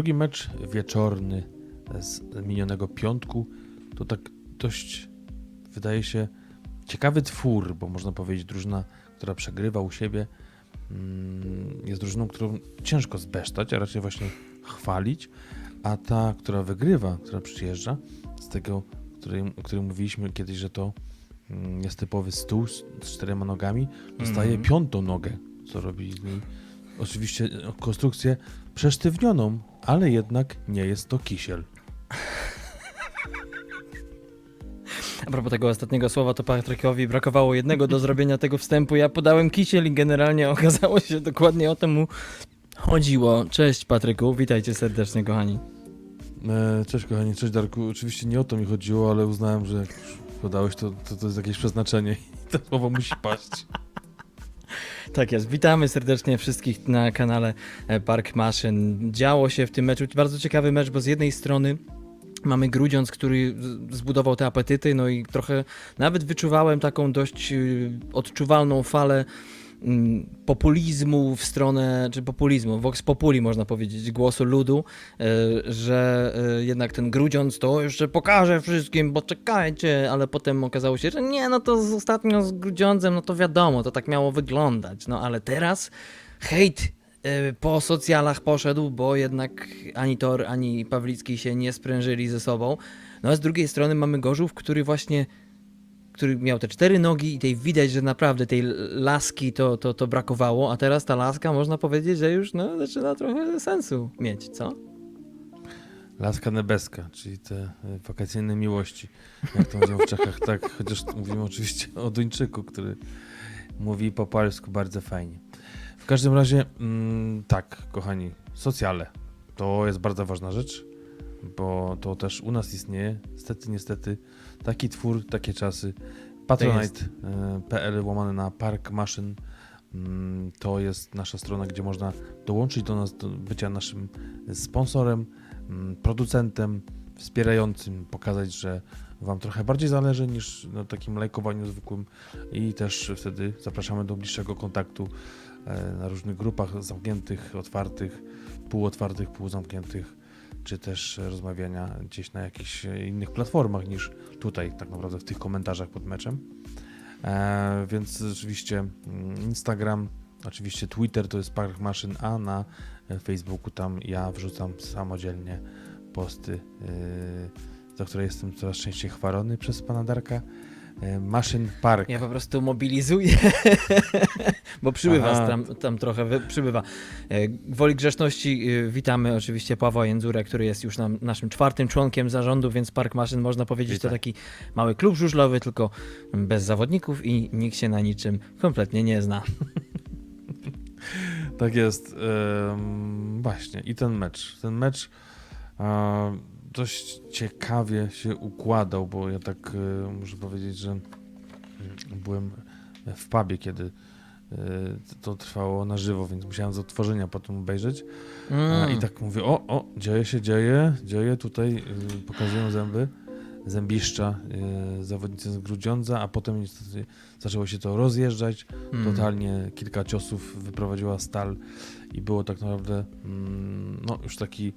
Drugi mecz wieczorny z minionego piątku to tak dość, wydaje się, ciekawy twór, bo można powiedzieć drużyna, która przegrywa u siebie, mm, jest drużyną, którą ciężko zbesztać, a raczej właśnie chwalić, a ta, która wygrywa, która przyjeżdża, z tego, o którym mówiliśmy kiedyś, że to mm, jest typowy stół z, czterema nogami, dostaje Mhm. piątą nogę, co robi z niej oczywiście e, konstrukcję przesztywnioną, ale jednak nie jest to kisiel. A propos tego ostatniego słowa, to Patrykowi brakowało jednego do zrobienia tego wstępu. Ja podałem kisiel i generalnie okazało się, dokładnie o to mu chodziło. Cześć Patryku, witajcie serdecznie kochani. E, Cześć kochani, cześć Darku. Oczywiście nie o to mi chodziło, ale uznałem, że jak już podałeś, to, to, to jest jakieś przeznaczenie i to słowo musi paść. Tak jest, witamy serdecznie wszystkich na kanale e, Park Maszyn. Działo się w tym meczu, bardzo ciekawy mecz, bo z jednej strony mamy Grudziądz, który zbudował te apetyty, no i trochę nawet wyczuwałem taką dość y, odczuwalną falę populizmu w stronę, czy populizmu, vox populi można powiedzieć, głosu ludu, e, że e, jednak ten Grudziądz to jeszcze pokaże wszystkim, bo czekajcie, ale potem okazało się, że nie, no to z, ostatnio z Grudziądzem, no to wiadomo, to tak miało wyglądać, no ale teraz hejt e, po socjalach poszedł, bo jednak ani Tor, ani Pawlicki się nie sprężyli ze sobą. No a z drugiej strony mamy Gorzów, który właśnie który miał te cztery nogi i tej widać, że naprawdę tej laski to, to, to brakowało, a teraz ta laska można powiedzieć, że już no, zaczyna trochę sensu mieć, co? Laska nebeska, czyli te e, wakacyjne miłości, jak to mówią w Czechach, tak, chociaż mówimy oczywiście o Duńczyku, który mówi po polsku bardzo fajnie. W każdym razie, mm, tak, kochani, socjale to jest bardzo ważna rzecz, bo to też u nas istnieje, niestety, niestety, taki twór, takie czasy. Patronite.pl łamane na Park Maszyn. Mm, to jest nasza strona, gdzie można dołączyć do nas, do bycia naszym sponsorem, mm, producentem, wspierającym, pokazać, że Wam trochę bardziej zależy niż na takim lajkowaniu zwykłym. I też wtedy zapraszamy do bliższego kontaktu e, na różnych grupach zamkniętych, otwartych, półotwartych, półzamkniętych, czy też rozmawiania gdzieś na jakichś innych platformach niż tutaj, tak naprawdę w tych komentarzach pod meczem. E, więc rzeczywiście mm, Instagram, oczywiście Twitter to jest Park Maszyn, a na Facebooku tam ja wrzucam samodzielnie posty, e, za które jestem coraz częściej chwalony przez pana Darka. E, Maszyn Park. Ja po prostu mobilizuję, bo przybywa Aha. tam, tam trochę, wy- przybywa. E, Woli grzeczności e, witamy oczywiście Pawła Jędzurę, który jest już nam, naszym czwartym członkiem zarządu, więc Park Maszyn można powiedzieć to taki mały klub żużlowy, tylko bez zawodników i nikt się na niczym kompletnie nie zna. Tak jest. Właśnie. I ten mecz. Ten mecz dość ciekawie się układał, bo ja tak e, muszę powiedzieć, że mm, byłem w pubie, kiedy e, to trwało na żywo, więc musiałem z odtworzenia potem obejrzeć. Mm. I tak mówię, o, o, dzieje się, dzieje, dzieje, tutaj pokazują zęby, zębiszcza zawodnicy z Grudziądza, a potem niestety zaczęło się to rozjeżdżać, Mm. totalnie kilka ciosów wyprowadziła stal i było tak naprawdę mm, no, już taki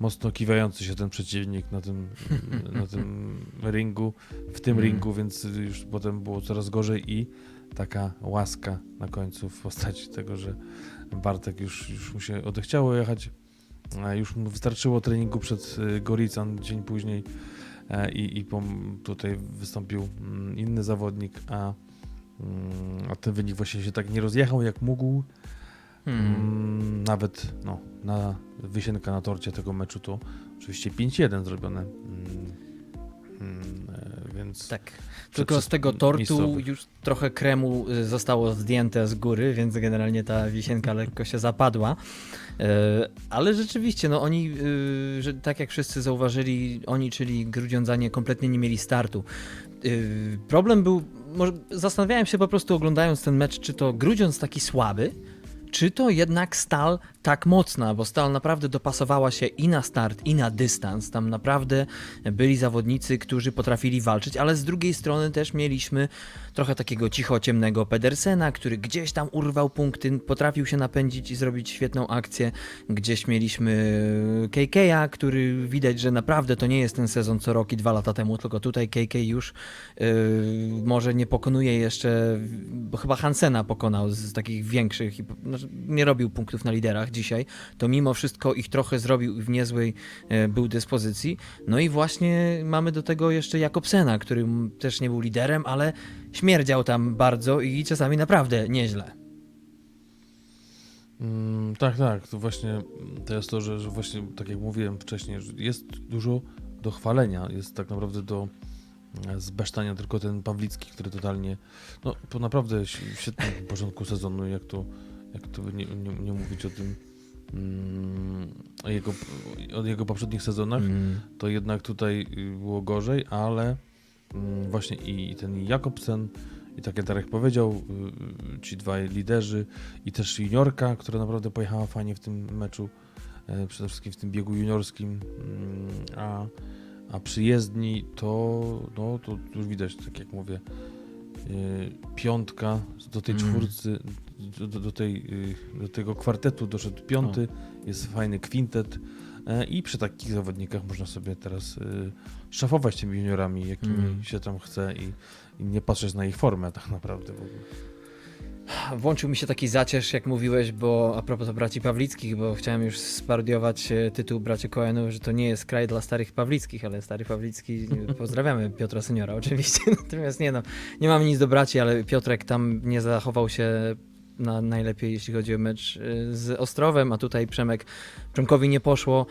mocno kiwający się ten przeciwnik na tym, na tym ringu, w tym Mm. ringu, więc już potem było coraz gorzej i taka łaska na końcu w postaci tego, że Bartek już, już mu się odechciało jechać, już mu wystarczyło treningu przed y, Gorican dzień później e, i, i tutaj wystąpił mm, inny zawodnik, a, mm, a ten wynik właśnie się tak nie rozjechał jak mógł. Mm. Mm, Nawet no, na wysienka na torcie tego meczu to oczywiście 5-1 zrobione. Mm, mm, e, więc Tak. Tylko z tego tortu miejscowych. już trochę kremu y, zostało zdjęte z góry, więc generalnie ta wisienka lekko się zapadła. E, Ale rzeczywiście, no oni, tak jak wszyscy zauważyli, oni, czyli Grudziądzanie, kompletnie nie mieli startu. Problem był, może zastanawiałem się po prostu oglądając ten mecz, czy to Grudziądz taki słaby, czy to jednak Stal tak mocna, bo Stal naprawdę dopasowała się i na start, i na dystans. Tam naprawdę byli zawodnicy, którzy potrafili walczyć, ale z drugiej strony też mieliśmy trochę takiego cicho ciemnego Pedersena, który gdzieś tam urwał punkty, potrafił się napędzić i zrobić świetną akcję. Gdzieś mieliśmy KK'a, który widać, że naprawdę to nie jest ten sezon co rok i dwa lata temu, tylko tutaj KK już yy, może nie pokonuje jeszcze, bo chyba Hansena pokonał z takich większych, i znaczy nie robił punktów na liderach dzisiaj, to mimo wszystko ich trochę zrobił i w niezłej e, był dyspozycji. No i właśnie mamy do tego jeszcze Jakobsena, który też nie był liderem, ale śmierdział tam bardzo i czasami naprawdę nieźle. Mm, tak, tak. To właśnie to jest to, że, że właśnie tak jak mówiłem wcześniej, że jest dużo do chwalenia, jest tak naprawdę do e, zbesztania tylko ten Pawlicki, który totalnie, no po naprawdę ś- świetnym porządku sezonu, jak to, jak to by nie, nie, nie mówić o tym, mm, o jego, o jego poprzednich sezonach, Mm. to jednak tutaj y, było gorzej, ale mm, właśnie i ten Jakobsen, i tak jak Darek powiedział, y, y, ci dwaj liderzy, i też juniorka, która naprawdę pojechała fajnie w tym meczu, e, przede wszystkim w tym biegu juniorskim, mm, a, a przyjezdni to, no, to już widać, tak jak mówię, piątka do tej Mm. czwórcy, do, do, do, tej, y, do tego kwartetu doszedł piąty, jest fajny kwintet, E, I przy takich zawodnikach można sobie teraz y, szafować tymi juniorami, jakimi Mm. się tam chce i, i nie patrzeć na ich formę tak naprawdę. w ogóle. Włączył mi się taki zacierz, jak mówiłeś, bo a propos braci Pawlickich, bo chciałem już sparodiować e, tytuł braci Coenów, że to nie jest kraj dla starych Pawlickich, ale stary Pawlicki, e, pozdrawiamy Piotra Seniora oczywiście, natomiast nie no, nie mamy nic do braci, ale Piotrek tam nie zachował się na najlepiej, jeśli chodzi o mecz e, z Ostrowem, a tutaj Przemek, Przemkowi nie poszło,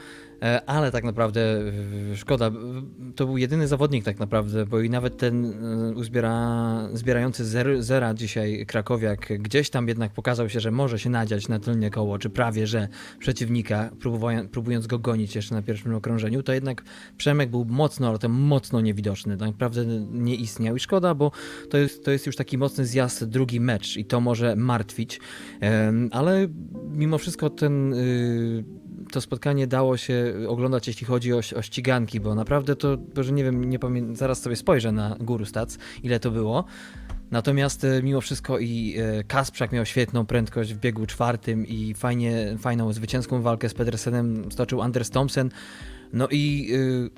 ale tak naprawdę e, szkoda, to był jedyny zawodnik tak naprawdę, bo i nawet ten e, uzbiera, zbierający zer, zera dzisiaj Krakowiak gdzieś tam jednak pokazał się, że może się nadziać na tylnie koło, czy prawie, że przeciwnika, próbują- próbując go gonić jeszcze na pierwszym okrążeniu, to jednak Przemek był mocno, ale to mocno niewidoczny, tak naprawdę nie istniał. I szkoda, bo to jest, to jest już taki mocny zjazd, drugi mecz i to może martwić, Em, ale mimo wszystko ten, y, to spotkanie dało się oglądać, jeśli chodzi o, o ściganki, bo naprawdę to, że nie wiem, nie pamiętam, zaraz sobie spojrzę na Guru Stats, ile to było. Natomiast e, mimo wszystko i e, Kasprzak miał świetną prędkość w biegu czwartym i fajnie, fajną zwycięską walkę z Pedersenem stoczył Anders Thompson. No i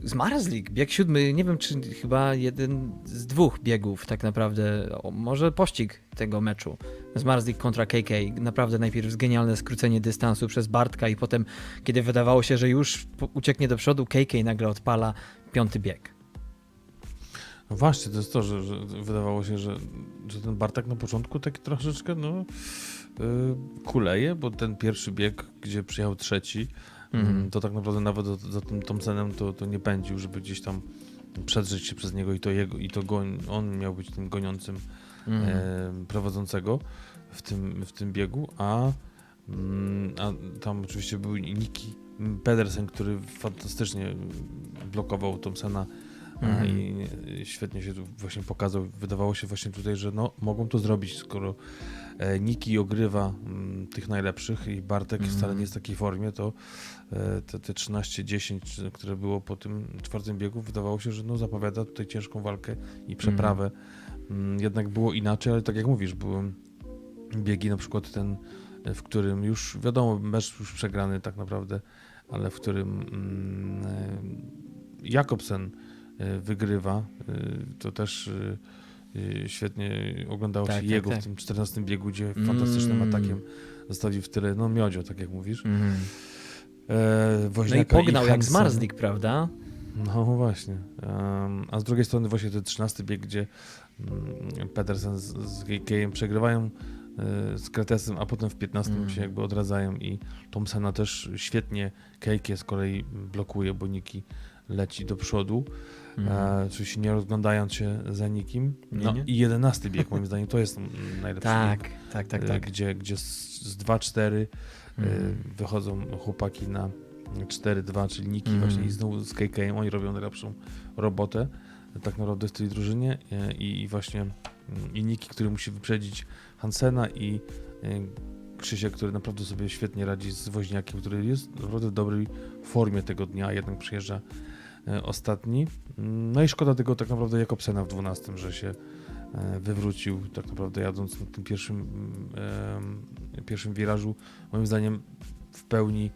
y, Zmarzlik, bieg siódmy, nie wiem czy chyba jeden z dwóch biegów tak naprawdę, o, może pościg tego meczu. Zmarzlik kontra KK, naprawdę najpierw genialne skrócenie dystansu przez Bartka i potem, kiedy wydawało się, że już ucieknie do przodu, KK nagle odpala piąty bieg. No właśnie, to jest to, że, że wydawało się, że, że ten Bartek na początku tak troszeczkę no, y, kuleje, bo ten pierwszy bieg, gdzie przyjechał trzeci, Mhm. mm, to tak naprawdę nawet za, tym Thompsonem to, to nie pędził, żeby gdzieś tam przedrzeć się przez niego i to, jego, i to goń, on miał być tym goniącym Mhm. e, prowadzącego w tym, w tym biegu, a, mm, a tam oczywiście był Niki Pedersen, który fantastycznie blokował Thompsona Mhm. i i świetnie się tu właśnie pokazał. Wydawało się właśnie tutaj, że no, mogą to zrobić, skoro e, Niki ogrywa mm, tych najlepszych i Bartek Mhm. wcale nie jest w takiej formie, to e, te, te 13-10, które było po tym czwartym biegu, wydawało się, że no, zapowiada tutaj ciężką walkę i przeprawę. Mm, Jednak było inaczej, ale tak jak mówisz, były biegi, na przykład ten, w którym już wiadomo, mecz już przegrany tak naprawdę, ale w którym mm, e, Jakobsen wygrywa, e, to też e, e, świetnie oglądało Tak, się tak, jego tak. w tym 14 biegu, gdzie fantastycznym Mm. atakiem zostawił w tyle, no miodzio, tak jak mówisz. Mhm. E, No i pognał jak Hansen. Zmarzlik, prawda? No właśnie. Em, a z drugiej strony właśnie ten 13 bieg, gdzie mm, Pedersen z, z przegrywają e, z Kretesem, a potem w 15 Mm. się jakby odradzają i Thompsona też świetnie Kejkie z kolei blokuje, bo Niki leci do przodu, Mhm. e, oczywiście nie rozglądając się za nikim. Nie, No nie. i 11 bieg moim zdaniem to jest najlepszy Tak, bieg, tak, tak, e, tak. gdzie, gdzie z, z 2-4 e, Mhm. wychodzą chłopaki na 4-2, czyli Niki Mhm. właśnie i znowu z KK, oni robią najlepszą robotę tak naprawdę w tej drużynie e, i, i właśnie mm, i Niki, który musi wyprzedzić Hansena i e, Krzysiek, który naprawdę sobie świetnie radzi z woźniakiem, który jest naprawdę w dobrej formie tego dnia, jednak przyjeżdża e, ostatni. Mm, No i szkoda tego tak naprawdę Jakobsena w 12, że się e, wywrócił, tak naprawdę jadąc na tym pierwszym, em, pierwszym wirażu. Moim zdaniem w pełni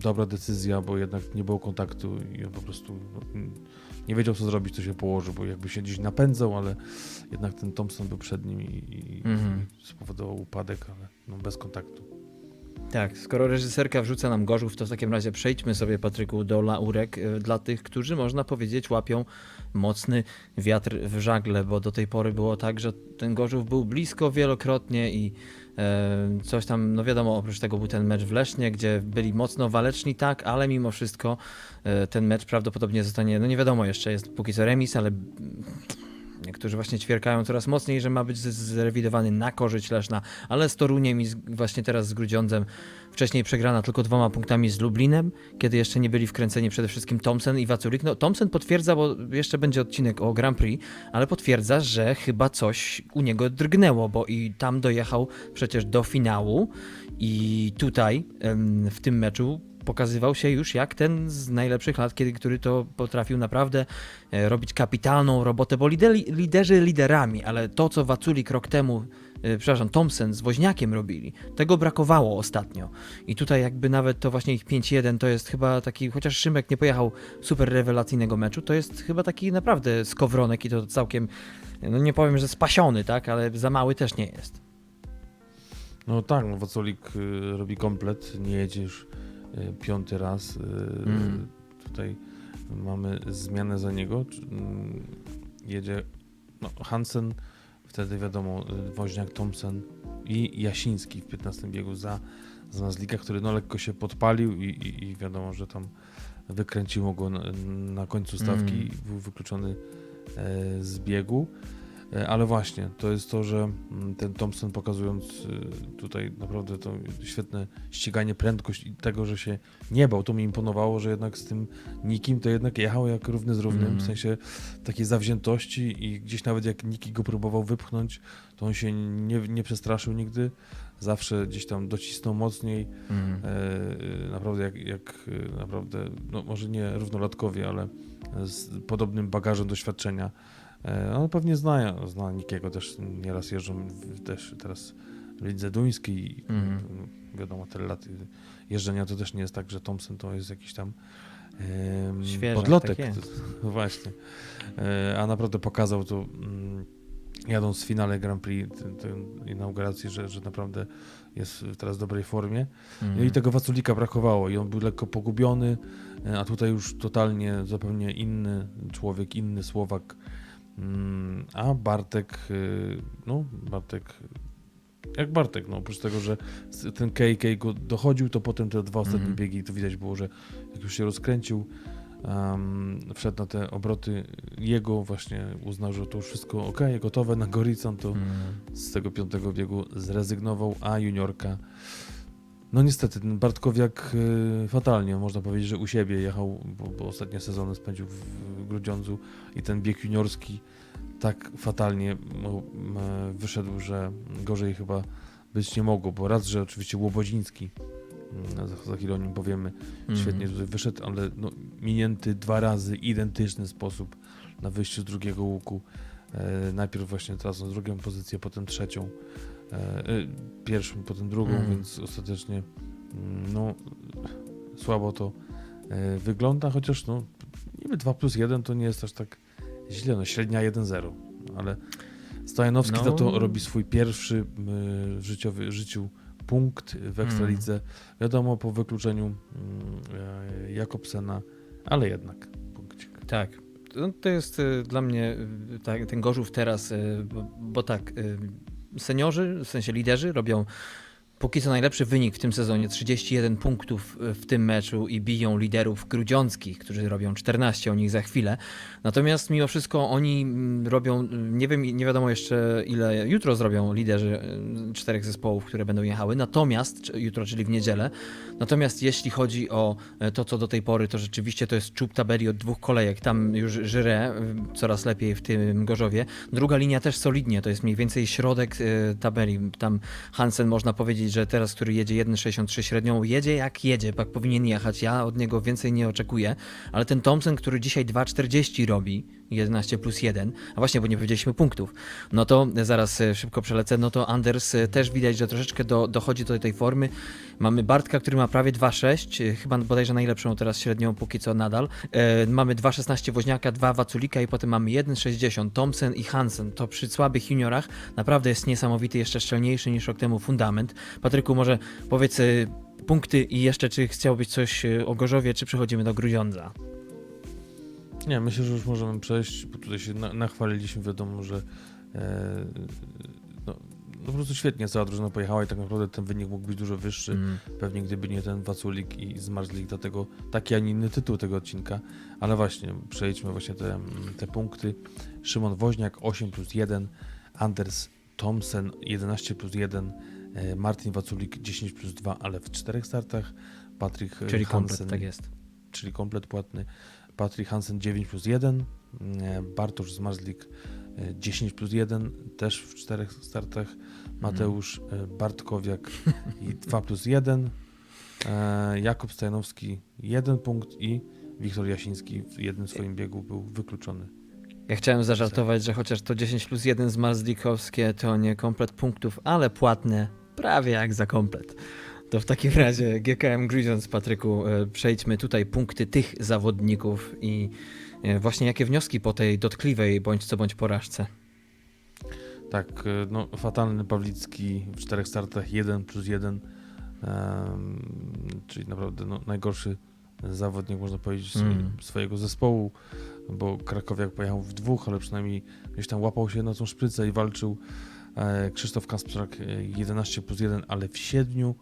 dobra decyzja, bo jednak nie było kontaktu i on po prostu no, nie wiedział co zrobić, to się położył, bo jakby się gdzieś napędzał, ale jednak ten Thompson był przed nim i, i Mhm. spowodował upadek, ale no, bez kontaktu. Tak, skoro reżyserka wrzuca nam Gorzów, to w takim razie przejdźmy sobie, Patryku, do laurek y, dla tych, którzy, można powiedzieć, łapią mocny wiatr w żagle, bo do tej pory było tak, że ten Gorzów był blisko wielokrotnie i e, coś tam, no wiadomo, oprócz tego był ten mecz w Lesznie, gdzie byli mocno waleczni, tak, ale mimo wszystko e, ten mecz prawdopodobnie zostanie, no nie wiadomo jeszcze, jest póki co remis, ale Niektórzy właśnie ćwierkają coraz mocniej, że ma być zrewidowany na korzyść Leszna, ale z Toruniem i z, właśnie teraz z Grudziądzem wcześniej przegrana tylko dwoma punktami z Lublinem, kiedy jeszcze nie byli wkręceni przede wszystkim Thompson i Waculik. No Thompson potwierdza, bo jeszcze będzie odcinek o Grand Prix, ale potwierdza, że chyba coś u niego drgnęło, bo i tam dojechał przecież do finału i tutaj w tym meczu pokazywał się już jak ten z najlepszych lat, kiedy, który to potrafił naprawdę e, robić kapitalną robotę, bo lideri, liderzy liderami, ale to, co Waculik rok temu, e, przepraszam, Thompson z Woźniakiem robili, tego brakowało ostatnio. I tutaj jakby nawet to właśnie ich 5-1 to jest chyba taki, chociaż Szymek nie pojechał super rewelacyjnego meczu, to jest chyba taki naprawdę skowronek i to całkiem, no nie powiem, że spasiony, tak, ale za mały też nie jest. No tak, no Wacolik y, robi komplet, nie jedzie już piąty raz. Y, Mm. Tutaj mamy zmianę za niego. mm, Jedzie no, Hansen, wtedy wiadomo, y, Woźniak, Thompson i Jasiński w 15 biegu za, za Nazlika, który no lekko się podpalił i, i, i wiadomo, że tam wykręciło go na, na końcu stawki Mm. był wykluczony e, z biegu. E, Ale właśnie, to jest to, że mm, ten Thompson pokazując y, tutaj naprawdę to świetne ściganie, prędkość i tego, że się nie bał, to mi imponowało, że jednak z tym nikim to jednak jechał jak równy z równym, Mhm. w sensie takiej zawziętości i gdzieś nawet jak Niki go próbował wypchnąć, to on się nie, nie przestraszył nigdy, zawsze gdzieś tam docisnął mocniej, Mhm. e, y, naprawdę jak, jak y, naprawdę, no może nie równolatkowie, ale z podobnym bagażem doświadczenia. E, On pewnie zna, zna Nikiego, też nieraz jeżdżą też teraz w lidze duńskiej Mhm. mm, wiadomo, tyle lat jeżdżenia to też nie jest tak, że Thompson to jest jakiś tam Świeżak, podlotek. tak Właśnie. E, A naprawdę pokazał to mm, jadąc w finale Grand Prix, tę- tę inauguracji, że, że naprawdę jest teraz w dobrej formie. No Mhm. i tego Waculika brakowało i on był lekko pogubiony, e, a tutaj już totalnie zupełnie inny człowiek, inny Słowak. Mm, A Bartek, y, no Bartek, jak Bartek, no oprócz tego, że ten KK go dochodził, to potem te dwa ostatnie Mhm. biegi, to widać było, że jak już się rozkręcił, um, wszedł na te obroty jego, właśnie uznał, że to już wszystko ok, gotowe na Goricon, to Mhm. z tego piątego biegu zrezygnował, a juniorka. No niestety, ten Bartkowiak y, fatalnie, można powiedzieć, że u siebie jechał, bo, bo ostatnie sezony spędził w, Grudziądzu i ten bieg juniorski tak fatalnie no, wyszedł, że gorzej chyba być nie mogło, bo raz, że oczywiście Łobodziński, mm, za, chwilę o nim powiemy, świetnie Mhm. tutaj wyszedł, ale no, minięty dwa razy identyczny sposób na wyjściu z drugiego łuku. E, najpierw właśnie tracąc drugą pozycję, potem trzecią, pierwszą, potem drugą, Mhm. więc ostatecznie mm, no, słabo to e, wygląda, chociaż no, niby 2 plus 1 to nie jest aż tak źle, no średnia 1-0, ale Stojanowski No. za to robi swój pierwszy y, w życiowy, życiu punkt w Ekstralidze. Wiadomo, po wykluczeniu mm, e, Jakobsena, ale jednak punkcik. Tak. To, to jest y, dla mnie y, tak, ten Gorzów teraz, y, bo, bo tak, y, seniorzy, w sensie liderzy robią póki co najlepszy wynik w tym sezonie, 31 punktów w tym meczu i biją liderów grudziąckich, którzy robią 14, o nich za chwilę. Natomiast mimo wszystko oni mm, robią, mm, nie wiem, nie wiadomo jeszcze ile jutro zrobią liderzy y, czterech zespołów, które będą jechały, natomiast, jutro, czyli w niedzielę, natomiast jeśli chodzi o e, to, co do tej pory, to rzeczywiście to jest czub tabeli od dwóch kolejek, tam już Żyrę y, coraz lepiej w tym Gorzowie, druga linia też solidnie, to jest mniej więcej środek e, tabeli, tam Hansen można powiedzieć, że teraz, który jedzie 1,63 średnią, jedzie jak jedzie, jak powinien jechać. Ja od niego więcej nie oczekuję, ale ten Thompson, który dzisiaj 2,40 robi, 11 plus 1, a właśnie, bo nie powiedzieliśmy punktów, no to zaraz e, szybko przelecę, no to Anders e, też widać, że troszeczkę do, dochodzi do tej formy. Mamy Bartka, który ma prawie 2,6, e, chyba bodajże najlepszą teraz średnią póki co nadal. E, mamy 2,16 Woźniaka, 2 Waculika i potem mamy 1,60 Thompson i Hansen. To przy słabych juniorach naprawdę jest niesamowity, jeszcze szczelniejszy niż rok temu fundament. Patryku, może powiedz punkty i jeszcze czy chciałbyś coś o Gorzowie, czy przechodzimy do Grudziądza? Nie, myślę, że już możemy przejść, bo tutaj się na, nachwaliliśmy, wiadomo, że e, no, no po prostu świetnie cała drużyna pojechała i tak naprawdę ten wynik mógł być dużo wyższy. Mm. Pewnie gdyby nie ten Waculik i Zmarzlik, dlatego taki, a nie inny tytuł tego odcinka. Ale właśnie, przejdźmy właśnie te, te punkty. Szymon Woźniak 8 plus 1, Anders Thomsen 11 plus 1, e, Martin Waculik 10 plus 2, ale w czterech startach. Patryk e, Czyli komplet, Hansen, tak jest. czyli komplet płatny. Patryk Hansen 9 plus 1, e, Bartosz Zmarzlik e, 10 plus 1, też w czterech startach. Mateusz e, Bartkowiak i 2 plus 1, e, Jakub Stajanowski 1 punkt i Wiktor Jasiński w jednym swoim biegu był wykluczony. Ja chciałem zażartować, że chociaż to 10 plus 1 z Marzlikowskie to nie komplet punktów, ale płatne prawie jak za komplet. To w takim razie GKM Grudziądz, Patryku, e, przejdźmy tutaj punkty tych zawodników i e, właśnie jakie wnioski po tej dotkliwej bądź co bądź porażce. Tak, e, no fatalny Pawlicki w czterech startach 1 plus 1, em, czyli naprawdę no, najgorszy zawodnik, można powiedzieć, swojego, Mm. swojego zespołu, bo Krakowiak pojechał w dwóch, ale przynajmniej gdzieś tam łapał się na tą szprycę i walczył. Krzysztof Kasprzak e, 11 plus 1, ale w siedmiu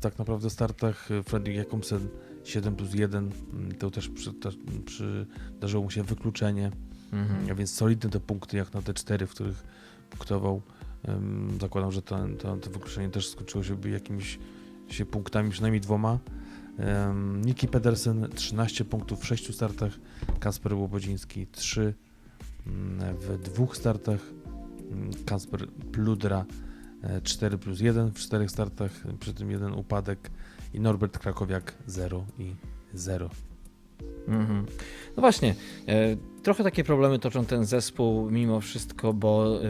tak naprawdę startach. E, Fredrik Jakobsen 7 plus 1, mm, to też przy, też przydarzyło mu się wykluczenie. Mhm. A więc solidne te punkty jak na te cztery, w których punktował. Zakładam, że to, to, to wykluczenie też skończyło się jakimiś się punktami, przynajmniej dwoma. Niki Pedersen 13 punktów w 6 startach, Kasper Łobodziński 3 mm, w dwóch startach, Ym, Kasper Pludra e, 4 plus 1 w czterech startach, przy tym jeden upadek i Norbert Krakowiak 0 i 0. Mhm. No właśnie, e, trochę takie problemy toczą ten zespół mimo wszystko, bo e,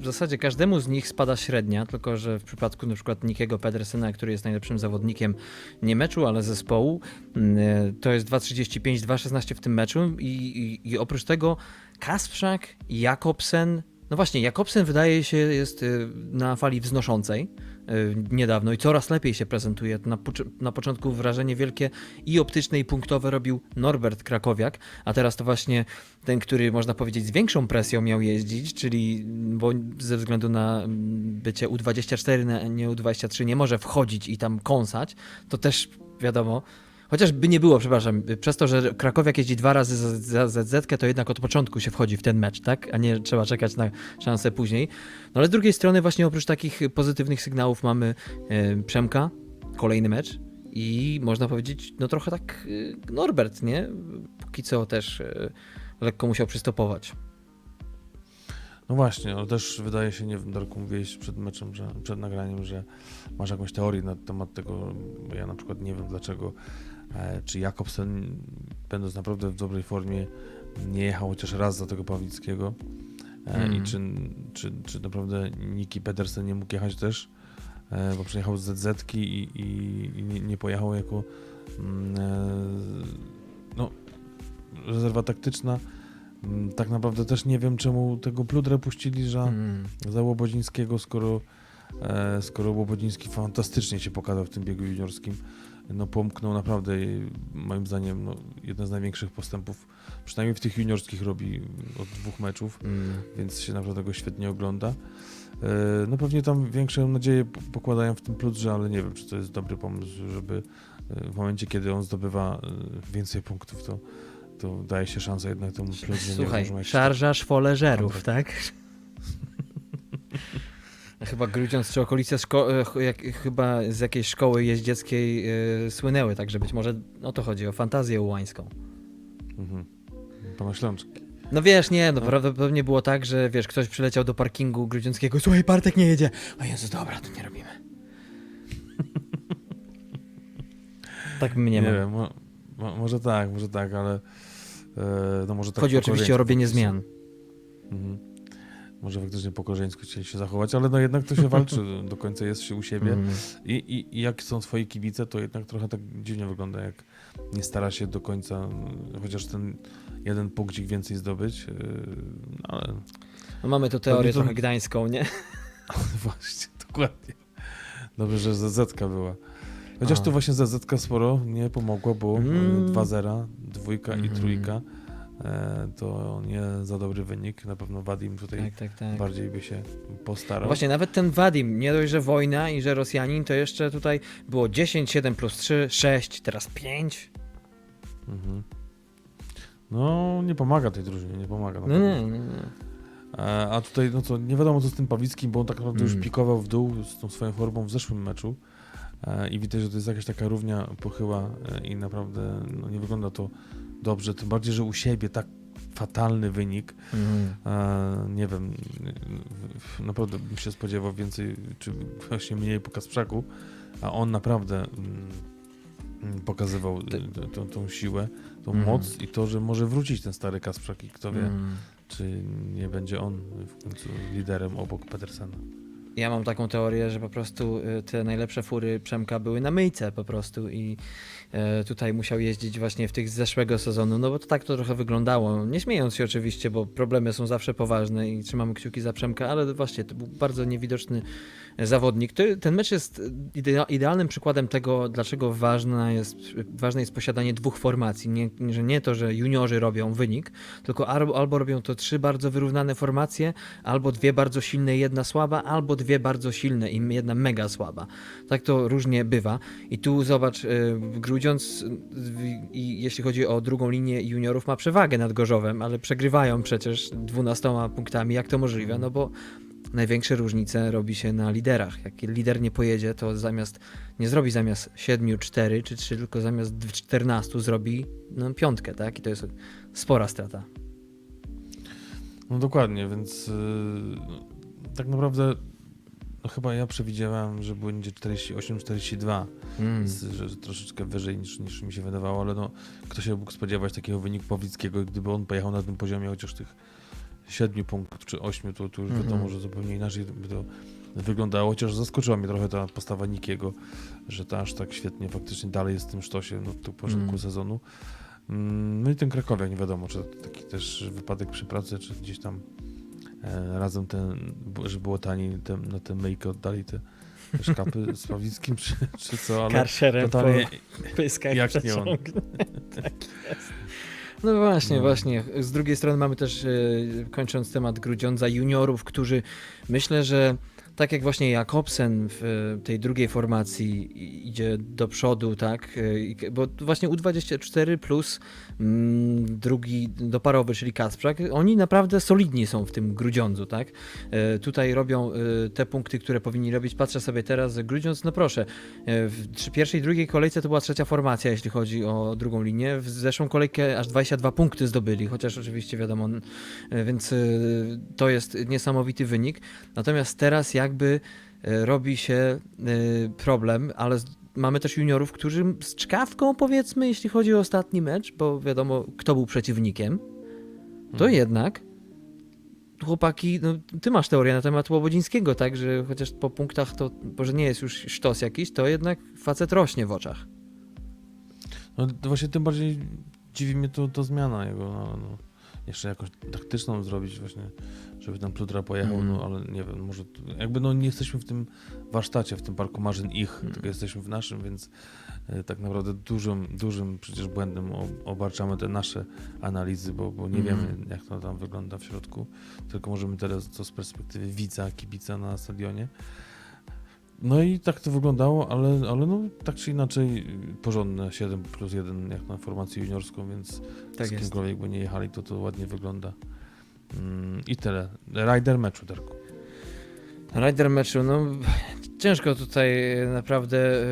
w zasadzie każdemu z nich spada średnia, tylko że w przypadku na przykład Nikiego Pedersena, który jest najlepszym zawodnikiem nie meczu, ale zespołu, m, e, to jest 2,35, 2,16 w tym meczu i, i, i oprócz tego Kasprzak, Jakobsen, no właśnie, Jakobsen wydaje się jest e, na fali wznoszącej e, niedawno i coraz lepiej się prezentuje. Na, na początku wrażenie wielkie i optyczne i punktowe robił Norbert Krakowiak, a teraz to właśnie ten, który można powiedzieć z większą presją miał jeździć, czyli bo ze względu na mm, bycie U24, na- nie U23 nie może wchodzić i tam kąsać, to też wiadomo, Chociażby nie było, przepraszam, przez to, że Krakowiak jeździ dwa razy za ZZ, to jednak od początku się wchodzi w ten mecz, tak? A nie trzeba czekać na szansę później. No ale z drugiej strony właśnie oprócz takich pozytywnych sygnałów mamy e, Przemka, kolejny mecz i można powiedzieć, no trochę tak e, Norbert, nie? Póki co też e, lekko musiał przystopować. No właśnie, ale też wydaje się, nie wiem, Darku, mówiłeś przed meczem, że, przed nagraniem, że masz jakąś teorię na temat tego, ja na przykład nie wiem dlaczego, czy Jakobsen, będąc naprawdę w dobrej formie, nie jechał chociaż raz za tego Pawlickiego e, Mm. i czy, czy, czy naprawdę Niki Pedersen nie mógł jechać też, e, bo przyjechał z ZZ i, i, i nie, nie pojechał jako mm, e, no, rezerwa taktyczna. Mm, Tak naprawdę też nie wiem, czemu tego Pludrę puścili za, Mm. za Łobodzińskiego, skoro, e, skoro Łobodziński fantastycznie się pokazał w tym biegu juniorskim. No pomknął naprawdę, moim zdaniem, no, jeden z największych postępów, przynajmniej w tych juniorskich robi od dwóch meczów, Mm. więc się naprawdę go świetnie ogląda. E, No pewnie tam większą nadzieję pokładają w tym Pludrze, ale nie wiem, czy to jest dobry pomysł, żeby e, w momencie, kiedy on zdobywa e, więcej punktów, to, to daje się szansę jednak temu Pludrze. nie Słuchaj, wiem, może szarża szwoleżerów, kontrakt. tak? Chyba Grudziądz czy okolice szko- e, jak, chyba z jakiejś szkoły jeździeckiej e, słynęły, także być może o to chodzi, o fantazję ułańską. Mhm. Ślączki. No wiesz, nie, no No. prawdopodobnie było tak, że wiesz, ktoś przyleciał do parkingu grudziąckiego, słuchaj, Bartek nie jedzie. O Jezu, dobra, to nie robimy. tak mnie Nie wiem, mo, mo, może tak, może tak, ale e, no może tak Chodzi oczywiście o robienie zmian. Mhm. Może faktycznie po koreańsku chcieli się zachować, ale no jednak to się walczy do końca, jest się u siebie. Mm. I, i, I jak są twoi kibice, to jednak trochę tak dziwnie wygląda, jak nie stara się do końca, mm, chociaż ten jeden punkcik więcej zdobyć, yy, no ale No mamy tu teorię to- trochę gdańską, nie? właśnie, dokładnie. Dobrze, że ZZ była. Chociaż A. tu właśnie ZZ sporo nie pomogło, bo Mm. mm. 2-0, dwójka i Mhm. trójka, to nie za dobry wynik. Na pewno Wadim tutaj Tak, tak, tak. bardziej by się postarał. Właśnie, nawet ten Wadim, nie dość, że wojna i że Rosjanin, to jeszcze tutaj było 10, 7 plus 3, 6, teraz 5. Mhm. No, nie pomaga tej drużynie, nie pomaga. No nie, nie, nie. E, A tutaj, no co, nie wiadomo co z tym Pawickim, bo on tak naprawdę Mm. już pikował w dół z tą swoją formą w zeszłym meczu. E, I widać, że to jest jakaś taka równia pochyła e, i naprawdę no, nie wygląda to dobrze. Tym bardziej, że u siebie tak fatalny wynik. Mhm. E, nie wiem, naprawdę bym się spodziewał więcej, czy właśnie mniej po Kasprzaku, a on naprawdę mm, mm, pokazywał Ty- e, tą, tą siłę, tą Mhm. moc i to, że może wrócić ten stary Kasprzak i kto wie, Mm. czy nie będzie on w końcu liderem obok Petersena. Ja mam taką teorię, że po prostu y, te najlepsze fury Przemka były na myjce po prostu i e, tutaj musiał jeździć właśnie w tych z zeszłego sezonu, no bo to tak to trochę wyglądało. Nie śmiejąc się oczywiście, bo problemy są zawsze poważne i trzymamy kciuki za Przemka, ale właśnie to był bardzo niewidoczny zawodnik. Ten mecz jest idea, idealnym przykładem tego, dlaczego ważna jest, ważne jest posiadanie dwóch formacji. Nie, że nie to, że juniorzy robią wynik, tylko albo, albo robią to trzy bardzo wyrównane formacje, albo dwie bardzo silne jedna słaba, albo dwie bardzo silne i jedna mega słaba. Tak to różnie bywa. I tu zobacz, y, Grudziądz, y, jeśli chodzi o drugą linię juniorów, ma przewagę nad Gorzowem, ale przegrywają przecież 12 punktami. Jak to możliwe? No bo największe różnice robi się na liderach. Jak lider nie pojedzie, to zamiast nie zrobi zamiast 7, 4 czy 3, tylko zamiast 14 zrobi no, piątkę, tak? I to jest spora strata. No dokładnie, więc yy, tak naprawdę no chyba ja przewidziałem, że będzie 48-42, Mm. że, troszeczkę wyżej niż, niż mi się wydawało, ale no kto się mógł spodziewać takiego wyniku Pawlickiego, gdyby on pojechał na tym poziomie chociaż tych 7 punktów czy 8, to, to już Mhm. wiadomo, że zupełnie inaczej by to wyglądało, chociaż zaskoczyła mnie trochę ta postawa Nikiego, że to aż tak świetnie faktycznie dalej jest w tym sztosie no, tu początku Mm. sezonu. Mm, No i ten Krakowiak, nie wiadomo, czy to taki też wypadek przy pracy, czy gdzieś tam razem ten, że było taniej te, na tę myjkę oddali te, szkapy z Pawlickim, czy, czy co, ale Karszerem totalnie po pyskach jak nie on. tak jest. No właśnie, No. właśnie. Z drugiej strony mamy też, e, kończąc temat Grudziądza, juniorów, którzy myślę, że tak jak właśnie Jakobsen w e, tej drugiej formacji idzie do przodu, tak, e, bo właśnie U24 plus mm, drugi doparowy, czyli Kacprzak, oni naprawdę solidni są w tym Grudziądzu, tak. E, Tutaj robią te punkty, które powinni robić. Patrzę sobie teraz, Grudziądz, no proszę, w pierwszej drugiej kolejce to była trzecia formacja, jeśli chodzi o drugą linię. W zeszłą kolejkę aż 22 punkty zdobyli, chociaż oczywiście wiadomo, więc to jest niesamowity wynik. Natomiast teraz jakby e, robi się e, problem, ale mamy też juniorów, którzy z czkawką powiedzmy, jeśli chodzi o ostatni mecz, bo wiadomo kto był przeciwnikiem, to Mhm. jednak chłopaki, no, ty masz teorię na temat Łobodzińskiego, tak, że chociaż po punktach to, może nie jest już sztos jakiś, to jednak facet rośnie w oczach. No właśnie tym bardziej dziwi mnie to, to zmiana jego. No, no. Jeszcze jakąś taktyczną zrobić właśnie, żeby tam Plutra pojechał, Mhm. no ale nie wiem, może jakby no nie jesteśmy w tym warsztacie, w tym parku marzeń ich, Mhm. tylko jesteśmy w naszym, więc e, tak naprawdę dużym, dużym przecież błędem obarczamy te nasze analizy, bo, bo nie Mhm. wiemy jak to tam wygląda w środku, tylko możemy teraz to z perspektywy widza, kibica na stadionie. No i tak to wyglądało, ale, ale no tak czy inaczej porządne 7 plus 1 jak na formację juniorską, więc Tak z jest. kimkolwiek by nie jechali, to to ładnie wygląda. Mm, I tyle. Rider meczu, Darku. Rider meczu, no ciężko tutaj naprawdę e,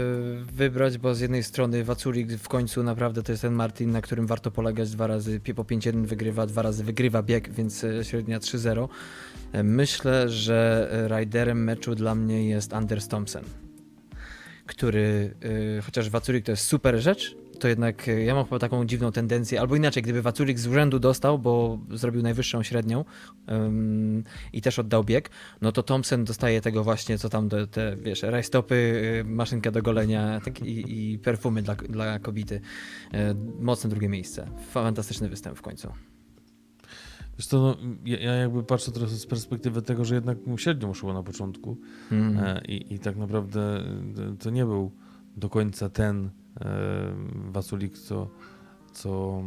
wybrać, bo z jednej strony Waculik w końcu naprawdę to jest ten Martin, na którym warto polegać dwa razy po 5-1 wygrywa, dwa razy wygrywa bieg, więc e, średnia 3-0. Myślę, że e, riderem meczu dla mnie jest Anders Thompson, który, e, chociaż Waculik to jest super rzecz, to jednak e, ja mam chyba taką dziwną tendencję, albo inaczej, gdyby Waculik z urzędu dostał, bo zrobił najwyższą średnią i też oddał bieg, no to Thompson dostaje tego właśnie, co tam, te, wiesz, rajstopy, maszynka do golenia tak, i, i perfumy dla, dla kobiety. Mocne drugie miejsce. Fantastyczny występ w końcu. Wiesz co, no, ja, ja jakby patrzę teraz z perspektywy tego, że jednak mu średnio szło na początku Mm. e, i, i tak naprawdę e, to nie był do końca ten e, Wasulik, co, co,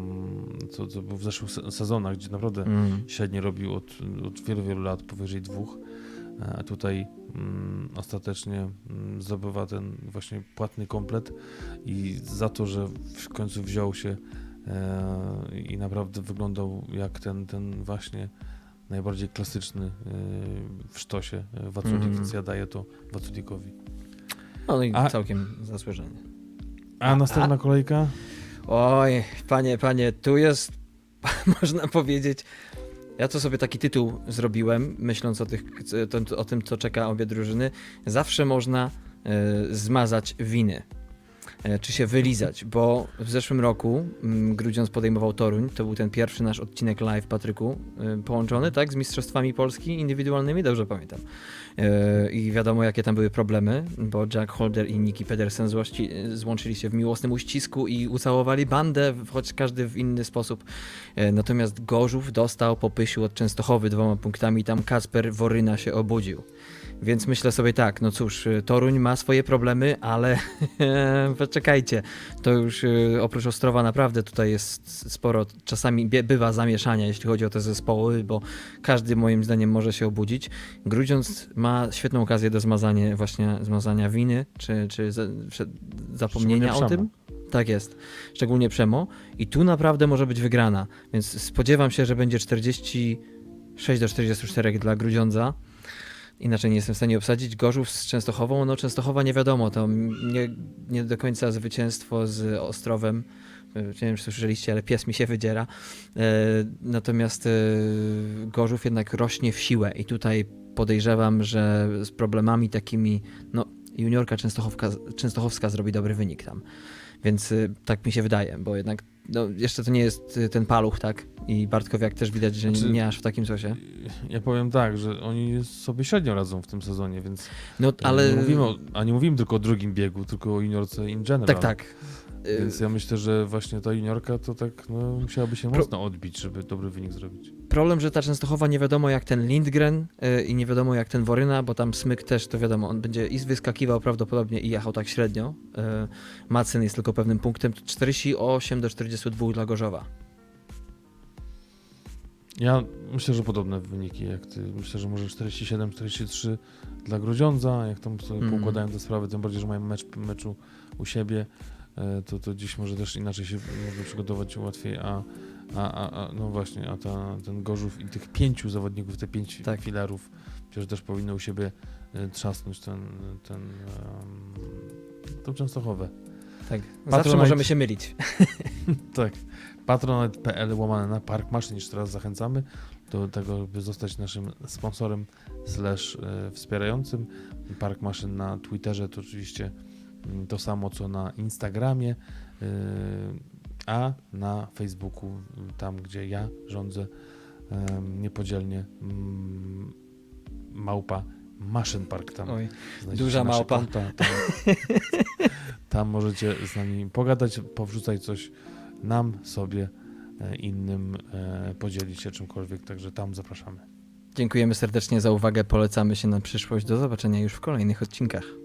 co, co był w zeszłych se- sezonach, gdzie naprawdę Mm. średnio robił od, od wielu, wielu lat, powyżej dwóch. A tutaj mm, ostatecznie mm, zdobywa ten właśnie płatny komplet i za to, że w końcu wziął się i naprawdę wyglądał jak ten, ten właśnie najbardziej klasyczny e, w sztosie e, Waculik, więc ja daję to Waculikowi. No i A- całkiem zasłużenie. A następna kolejka? Oj, panie, panie, tu jest, można powiedzieć, ja to sobie taki tytuł zrobiłem, myśląc o, tych, o, tym, co czeka obie drużyny. Zawsze można e, zmazać winy, e, czy się wylizać, bo w zeszłym roku mm, Grudziądz podejmował Toruń, to był ten pierwszy nasz odcinek live, Patryku, e, połączony, tak, z Mistrzostwami Polski indywidualnymi, dobrze pamiętam. E, I wiadomo, jakie tam były problemy, bo Jack Holder i Nicky Pedersen złości, złączyli się w miłosnym uścisku i ucałowali bandę, choć każdy w inny sposób. E, Natomiast Gorzów dostał po pysiu od Częstochowy dwoma punktami, tam Kasper Woryna się obudził. Więc myślę sobie tak, no cóż, y, Toruń ma swoje problemy, ale poczekajcie, to już y, oprócz Ostrowa naprawdę tutaj jest sporo, czasami bywa zamieszania, jeśli chodzi o te zespoły, bo każdy moim zdaniem może się obudzić. Grudziądz ma świetną okazję do zmazania właśnie zmazania winy, czy, czy zapomnienia o tym. Tak jest, szczególnie Przemo. I tu naprawdę może być wygrana, więc spodziewam się, że będzie 46 do 44 dla Grudziądza. Inaczej nie jestem w stanie obsadzić. Gorzów z Częstochową, no Częstochowa nie wiadomo, to nie, nie do końca zwycięstwo z Ostrowem. E, Nie wiem, czy słyszeliście, ale pies mi się wydziera. E, natomiast e, Gorzów jednak rośnie w siłę i tutaj podejrzewam, że z problemami takimi, no juniorka Częstochowka, Częstochowska zrobi dobry wynik tam. Więc tak mi się wydaje, bo jednak no, jeszcze to nie jest y, ten paluch, tak? I Bartkowiak też widać, że Znaczy- nie aż w takim sosie. Ja powiem tak, że oni sobie średnio radzą w tym sezonie, więc No ale. nie mówimy o, a nie mówimy tylko o drugim biegu, tylko o juniorce in general. Tak, tak. Y, Więc ja myślę, że właśnie ta juniorka to tak no, musiałaby się Pro- mocno odbić, żeby dobry wynik zrobić. Problem, że ta Częstochowa nie wiadomo jak ten Lindgren y, i nie wiadomo jak ten Woryna, bo tam Smyk też to wiadomo, on będzie i wyskakiwał prawdopodobnie i jechał tak średnio. Y, Macyn jest tylko pewnym punktem. 48 do 42 dla Gorzowa. Ja myślę, że podobne wyniki jak ty. Myślę, że może 47-43 dla Grudziądza, jak tam sobie Mhm. poukładają te sprawy, tym bardziej, że mają mecz meczu u siebie, to, to dziś może też inaczej się może przygotować łatwiej, a, a, a, a no właśnie, a ta, ten Gorzów i tych pięciu zawodników, te pięć Tak. filarów, przecież też powinno u siebie e, trzasnąć ten, ten um, tą Częstochowę. Tak. Zawsze Patronite- możemy się mylić. Tak. Patronite.pl łamane na Park Maszyn. Jeszcze raz zachęcamy do tego, by zostać naszym sponsorem slash e, wspierającym. Park Maszyn na Twitterze to oczywiście to samo co na Instagramie, e, a na Facebooku, m, tam gdzie ja rządzę niepodzielnie mm, małpa Maszyn Park tam Oj. Duża małpa. Konta, tam, tam możecie z nami pogadać, powrzucać coś nam, sobie, e, innym e, podzielić się czymkolwiek, także tam zapraszamy. Dziękujemy serdecznie za uwagę, polecamy się na przyszłość. Do zobaczenia już w kolejnych odcinkach.